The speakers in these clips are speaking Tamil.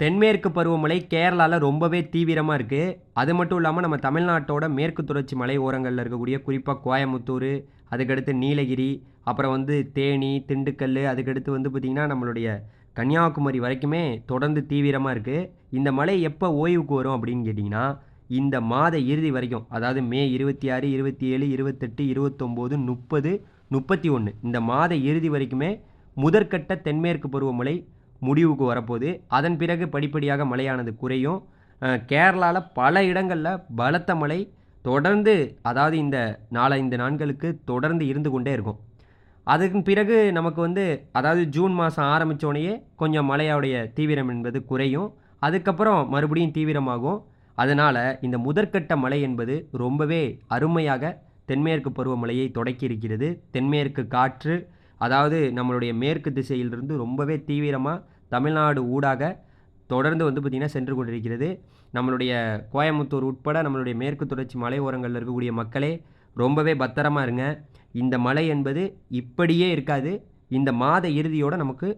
தென்மேற்கு பருவமழை கேரளாவில் ரொம்பவே தீவிரமாக இருக்குது அது மட்டும் இல்லாமல் நம்ம தமிழ்நாட்டோட மேற்கு தொடர்ச்சி மலை ஓரங்களில் இருக்கக்கூடிய குறிப்பாக கோயமுத்தூர் அதுக்கடுத்து நீலகிரி அப்புறம் வந்து தேனி திண்டுக்கல் அதுக்கடுத்து வந்து பார்த்திங்கன்னா நம்மளுடைய கன்னியாகுமரி வரைக்குமே தொடர்ந்து தீவிரமாக இருக்குது இந்த மழை எப்போ ஓய்வுக்கு வரும் அப்படின்னு கேட்டிங்கன்னா இந்த மாத இறுதி வரைக்கும் அதாவது மே இருபத்தி ஆறு இருபத்தி ஏழு இருபத்தெட்டு இருபத்தொம்போது முப்பது முப்பத்தி ஒன்று இந்த மாத இறுதி வரைக்குமே முதற்கட்ட தென்மேற்கு பருவமழை முடிவுக்கு வரப்போகுது. அதன் பிறகு படிப்படியாக மழையானது குறையும். கேரளாவில் பல இடங்களில் பலத்த மழை தொடர்ந்து அதாவது இந்த நாலஞ்சு நாட்களுக்கு தொடர்ந்து இருந்து கொண்டே இருக்கும். அதுக்கு பிறகு நமக்கு வந்து அதாவது ஜூன் மாதம் ஆரம்பித்தோடனேயே கொஞ்சம் மழையோடைய தீவிரம் என்பது குறையும். அதுக்கப்புறம் மறுபடியும் தீவிரமாகும். அதனால் இந்த முதற்கட்ட மழை என்பது ரொம்பவே அருமையாக தென்மேற்கு பருவமழையை தொடக்கி இருக்கிறது தென்மேற்கு காற்று அதாவது நம்மளுடைய மேற்கு திசையிலிருந்து ரொம்பவே தீவிரமாக தமிழ்நாடு ஊடாக தொடர்ந்து வந்து பார்த்திங்கன்னா சென்று கொண்டிருக்கிறது. நம்மளுடைய கோயம்புத்தூர் உட்பட நம்மளுடைய மேற்கு தொடர்ச்சி மலை ஓரங்களில் இருக்கக்கூடிய மக்களே ரொம்பவே பத்திரமாக இருங்க. இந்த மழை என்பது இப்படியே இருக்காது. இந்த மாத இறுதியோடு நமக்கு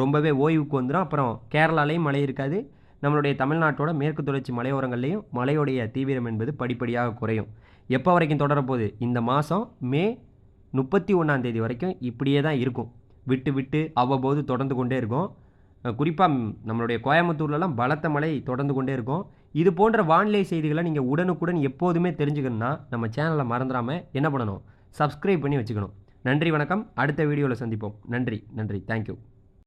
ரொம்பவே ஓய்வுக்கு வந்துடும் அப்புறம் கேரளாலேயும் மழை இருக்காது. நம்மளுடைய தமிழ்நாட்டோட மேற்கு தொடர்ச்சி மலையோரங்கள்லேயும் மழையுடைய தீவிரம் என்பது படிப்படியாக குறையும். எப்போ வரைக்கும் தொடரப்போகுது? இந்த மாதம் மே முப்பத்தி ஒன்றாந்தேதி வரைக்கும் இப்படியே தான் இருக்கும். விட்டு விட்டு அவ்வப்போது தொடர்ந்து கொண்டே இருக்கும். குறிப்பாக நம்மளுடைய கோயம்புத்தூர்லலாம் பலத்த மழை தொடர்ந்து கொண்டே இருக்கும். இது போன்ற வானிலை செய்திகளை நீங்கள் உடனுக்குடன் எப்போதுமே தெரிஞ்சுக்கணுன்னா நம்ம சேனலை மறந்துடாமல் என்ன பண்ணணும்? சப்ஸ்கிரைப் பண்ணி வச்சுக்கணும். நன்றி வணக்கம். அடுத்த வீடியோவில் சந்திப்போம். நன்றி நன்றி. தேங்க்யூ